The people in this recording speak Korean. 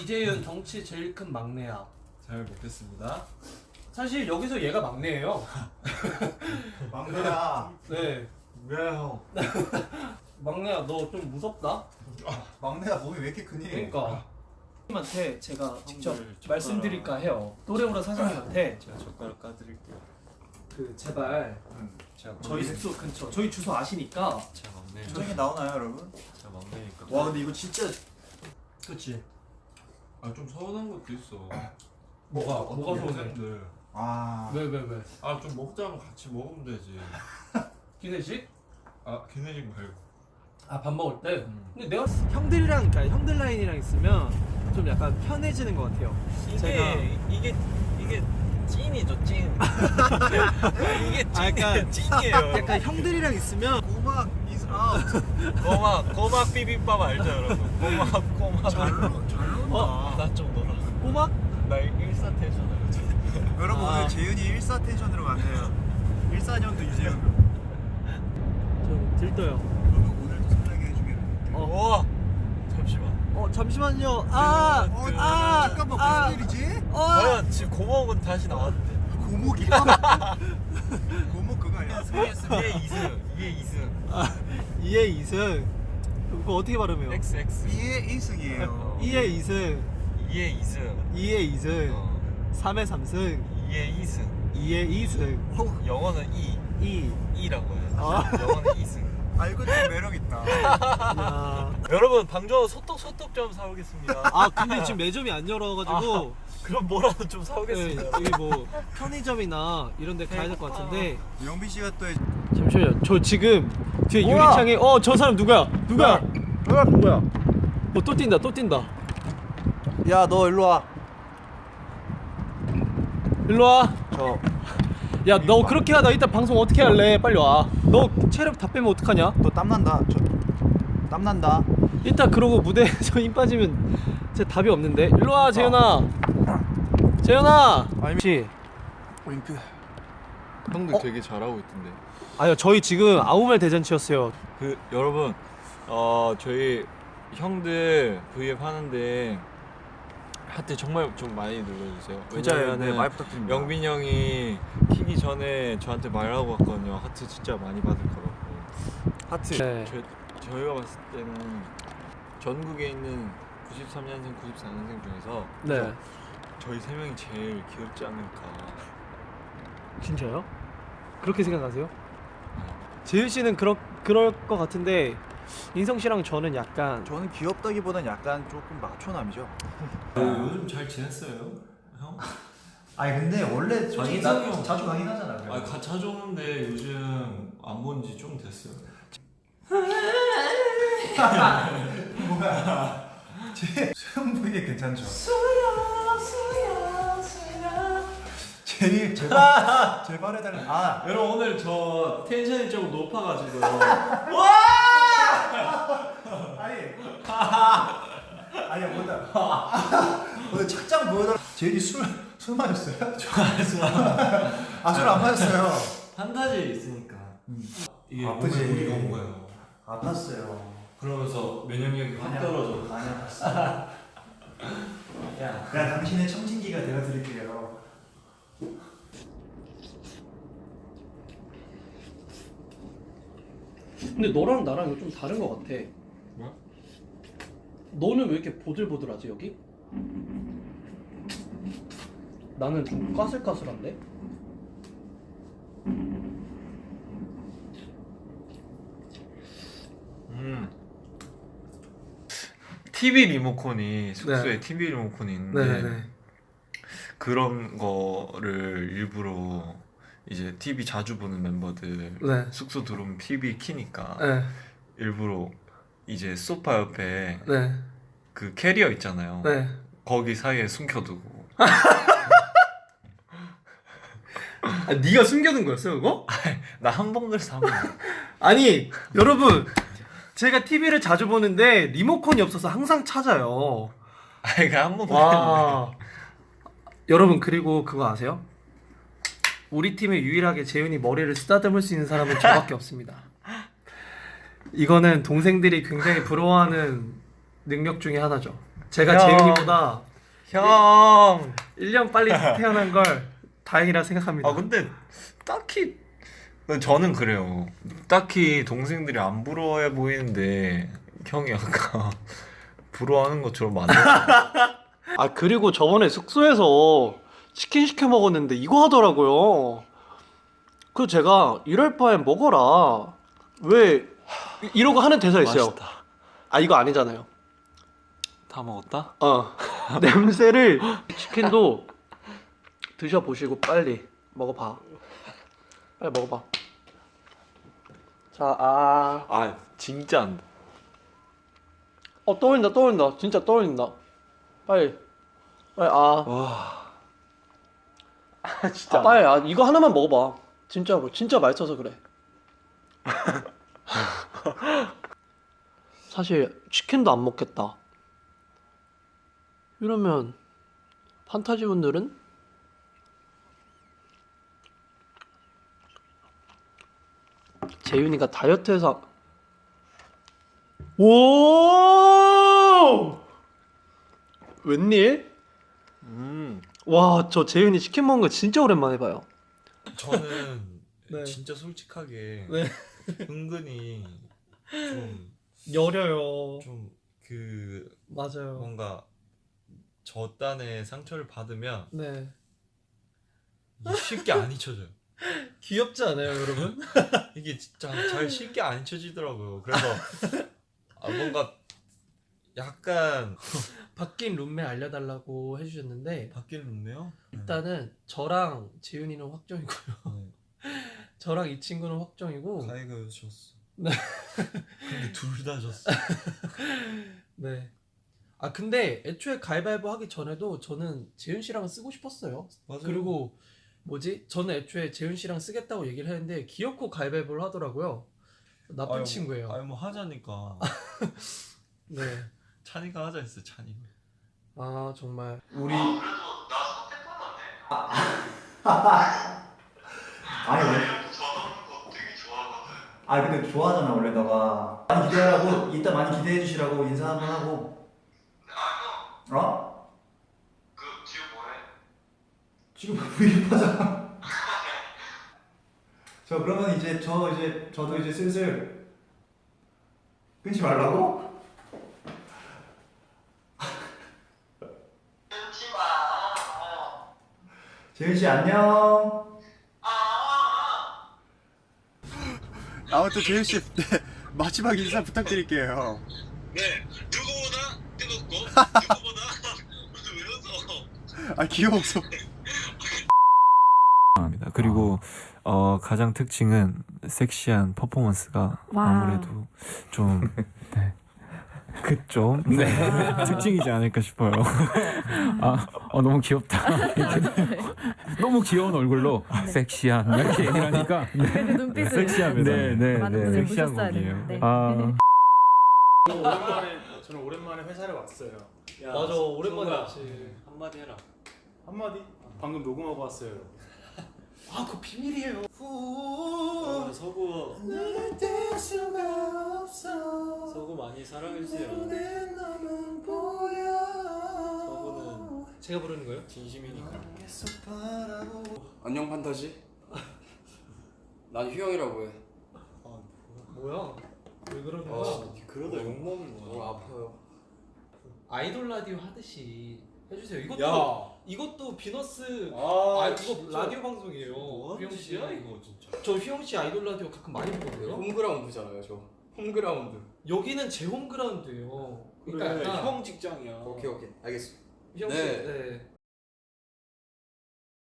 이재윤 덩치 제일 큰 막내야. 잘 먹겠습니다. 사실 여기서 얘가 막내예요. 막내야. 네. 왜 형? 막내야 너 좀 무섭다. 막내야 몸이 왜 이렇게 크니? 그러니까. 님한테 제가 직접 젓가락. 말씀드릴까 해요. 또래오라 사장님한테 제가 젓가락 까드릴게요. 그 제발 제가 저희 막내- 숙소 근처 저희 주소 아시니까 제가 막내. 저기 나오나요, 여러분? 제가 막내니까. 와, 근데 이거 진짜. 그렇지. 아 좀 서운한 것도 있어. 뭐가 뭐가 서운해? 아. 왜 왜 왜? 아 좀 먹자면 같이 먹으면 되지. 기내식? 아 걔네집 말고. 아 밥 먹을 때. 음. 근데 내가 형들이랑 그러니까 형들 라인이랑 있으면 좀 약간 편해지는 것 같아요. 이게 이게 이게 찐이죠 찐. 이게 찐, 아, 약간- 찐이에요. 약간 형들이랑 있으면 고막 out. 고막 고막 비빔밥 알죠 여러분? 고막 고막. 잘 놀- 잘 논다. 어? 나좀 놀아. 꼬막 나 일사태전을. 여러분 아. 오늘 재윤이 일사 텐션으로 가네요. 일사년도 유재윤. 좀 들떠요. 그러면 오늘도 설레게 해주기로. 어. 와 잠시만. 어 잠시만요. 아, 어, 아, 잠깐만 아. 무슨 일이지? 어. 과연 지금 고막은 다시 나왔는데. 고목이야. 고목 그거 아니야? 이게 이승 이게 이승. 2의 2승. 그거 어떻게 발음해요? X X. 이게 1승이에요. 2의 2승, 이게 이승. 2의 2승, 어. 3의 3승, 이게 이승. 2의 2승, 영어는 이 2. 이라고 해요. 아. 영어는 이승. 아 이거 좀 매력 있다. 야. 여러분 방조 소떡 소떡 좀 사오겠습니다. 아 근데 지금 매점이 안 열어가지고 그럼 뭐라도 좀 네, 사오겠습니다. 여기 뭐 편의점이나 이런 데 가야 될 것 같은데 영빈 씨가 또 잠시만요 저 지금 뒤에 뭐야? 유리창에 어 저 사람 누구야? 누구야? 누구야 누구야? 어 또 뛴다 또 뛴다. 야 너 일로 와. 일로 와야 저너 그렇게 하다 이따 방송 어떻게 할래? 빨리 와너 체력 다 빼면 어떡하냐? 너 땀난다. 저. 땀난다. 이따 그러고 무대에서 힘 빠지면 진짜 답이 없는데. 일로 와 재현아. 재현아. 아니, 씨 윙크. 형들 어? 되게 잘하고 있던데. 아니요 저희 지금 말 대잔치였어요 그 여러분 어 저희 형들 V앱 하는데 하트 정말 좀 많이 눌러주세요. 진짜요. 네, 왜냐면은 많이 부탁드립니다. 영빈 형이 키기 전에 저한테 말하고 왔거든요. 하트 진짜 많이 받을 거라고. 하트. 네. 저, 저희가 봤을 때는 전국에 있는 93년생, 94년생 중에서 네 저희 세 명이 제일 귀엽지 않을까. 진짜요? 그렇게 생각하세요? 재윤 씨는 그럴 그럴 것 같은데 인성 씨랑 저는 약간 저는 귀엽다기보단 약간 조금 마초남이죠. 요즘 잘 지냈어요, 형? 아니 근데 원래 솔직히 나 자주 가긴 하잖아. 아, 가 자주 오는데 요즘 안 본 지 좀 됐어요. 뭐야? 제 수영 부위에 괜찮죠? 제일 제발 제발 해달라. 아 여러분 오늘 저 텐션이 좀 높아가지고요. 아니 아니 뭐다. 오늘 착장 보여달라. 제일이 술술 마셨어요? 아술 안 마셨어요. 판타지 있으니까 이게 아프지. 몸에 무리가 온 거예요. 아팠어요. 그러면서 면역력이 확 떨어져. 많이 아팠어. 야, 내가 당신의 청진기가 되어드릴게요. 근데 너랑 나랑 이거 좀 다른 것 같아. 뭐야? 너는 왜 이렇게 보들보들하지 여기? 나는 좀 까슬까슬한데? 음. TV 리모컨이 숙소에 TV 리모컨이 있는데 그런 거를 일부러 이제 TV 자주 보는 멤버들 네. 숙소 들어오면 TV 키니까 네. 일부러 이제 소파 옆에 네. 그 캐리어 있잖아요. 네. 거기 사이에 숨겨두고 아, 네가 숨겨둔 거였어요, 그거? 나한번 그래서 한번 아니, 여러분. 제가 TV를 자주 보는데 리모컨이 없어서 항상 찾아요. 아니 그한번 와. 여러분 그리고 그거 아세요? 우리 팀에 유일하게 재윤이 머리를 쓰다듬을 수 있는 사람은 저밖에 없습니다. 이거는 동생들이 굉장히 부러워하는 능력 중에 하나죠. 제가 형. 재윤이보다 형. 1년 빨리 태어난 걸 다행이라 생각합니다. 아 근데 딱히 저는 그래요. 딱히 동생들이 안 부러워해 보이는데 형이 약간 부러워하는 것처럼 만들. 아 그리고 저번에 숙소에서 치킨 시켜 먹었는데 이거 하더라고요. 그 제가 이럴 바엔 먹어라. 왜 이- 이러고 하는 대사 있어요. 맛있다. 아 이거 아니잖아요. 다 먹었다? 어 냄새를 치킨도 드셔 보시고 빨리 먹어 봐. 빨리 먹어 봐. 자, 아, 아 진짜 안 돼. 어 떠올린다, 떠올린다, 진짜 떠올린다. 빨리, 빨리 아, 와. 진짜. 아, 빨리 아 이거 하나만 먹어봐. 진짜로, 진짜 맛있어서 그래. 사실 치킨도 안 먹겠다. 이러면 판타지 분들은 재윤이가 다이어트해서 오 웬일? 음. 와저 재윤이 치킨 먹은 거 진짜 오랜만에 봐요. 저는 네. 진짜 솔직하게 네. 은근히 좀 여려요. 좀그 맞아요. 뭔가 저 딴에 상처를 받으면 네. 쉽게 안 잊혀져요. 귀엽지 않아요, 여러분? 이게 진짜 잘 쉽게 안 잊혀지더라고요. 그래서 아, 뭔가 약간 바뀐 룸메 알려달라고 해주셨는데 바뀔 룸메요? 일단은 저랑 재윤이는 확정이고요. 네. 저랑 이 친구는 확정이고 가이가 졌어. 네. 근데 둘 다 졌어. 네. 아 근데 애초에 가위바위보 하기 전에도 저는 재윤 씨랑 쓰고 싶었어요. 맞아요. 그리고 뭐지? 저는 애초에 재윤 씨랑 쓰겠다고 얘기를 했는데 귀엽고 가위바위보를 하더라고요. 나쁜 아유, 친구예요. 아니 뭐 하자니까 네. 찬이가 하자 했어 찬이가. 아 정말 우리 아니 왜? 아 근데 좋아하잖아 원래 너가 많이 기대하라고 이따 많이 기대해 주시라고 인사 한번 하고 어? 그 지금 뭐해? 지금 브이앱하잖아 저 그러면 이제 저 이제 저도 이제 슬슬 끊지 말라고? 재윤 씨 안녕. 아무튼 재윤 씨 네, 마지막 인사 부탁드릴게요. 네, 누구보다 뜨겁고 누구보다 외로워서 아 귀여워서. 합니다. 그리고 어, 가장 특징은 섹시한 퍼포먼스가 와우. 아무래도 좀 네. 그좀 네. 특징이지 않을까 싶어요. 아, 어, 너무 귀엽다. 이렇게 너무 귀여운 얼굴로 섹시한 이렇게 얘기하니까 네, 그래도 눈빛을 섹시합니다. 네, 네, 많은 네. 분들 섹시한 보셨어야 곡이에요. 되는데. 아, 오랜만에 저는 오랜만에 회사를 왔어요. 맞아 오랜만에 왔지. 한마디 해라. 한마디 방금 녹음하고 왔어요. 아 그거 비밀이에요. 어, 서구 서구 많이 사랑해주세요. 서구는 제가 부르는 거예요? 진심이니까. 안녕 판타지. 난 휴영이라고 해. 뭐야? 왜 그러는 거야? 아, 그러다 욕 먹는 오늘 거야. 아파요. 아이돌 라디오 하듯이 해주세요. 이것도 야. 이것도 비너스 아, 아, 이거 진짜. 라디오 방송이에요. 뭐 휘영 하는 씨. 짓이야 이거 진짜. 저 휘영 씨 아이돌 라디오 가끔 많이 보거든요. 홈그라운드잖아요, 저. 홈그라운드. 여기는 제 홈그라운드예요. 그러니까 그래, 약간 형 직장이야. 오케이 오케이 알겠어. 휘영 씨, 네. 네.